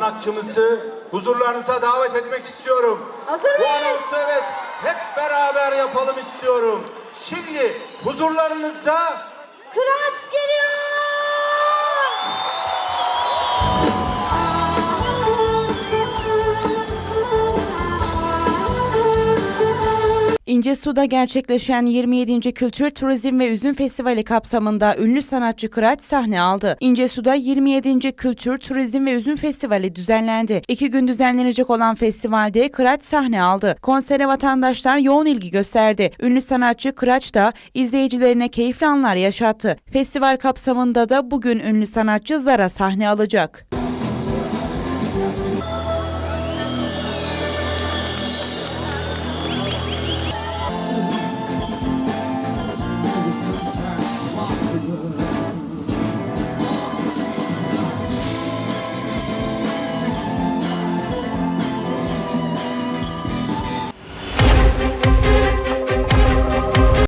sanatçımızı huzurlarınıza davet etmek istiyorum. Hazır Bu mıyız? anonsu evet hep beraber yapalım istiyorum. Şimdi huzurlarınızda Kıraç İncesu'da gerçekleşen 27. Kültür, Turizm ve Üzüm Festivali kapsamında ünlü sanatçı Kıraç sahne aldı. İncesu'da 27. Kültür, Turizm ve Üzüm Festivali düzenlendi. İki gün düzenlenecek olan festivalde Kıraç sahne aldı. Konsere vatandaşlar yoğun ilgi gösterdi. Ünlü sanatçı Kıraç da izleyicilerine keyifli anlar yaşattı. Festival kapsamında da bugün ünlü sanatçı Zara sahne alacak.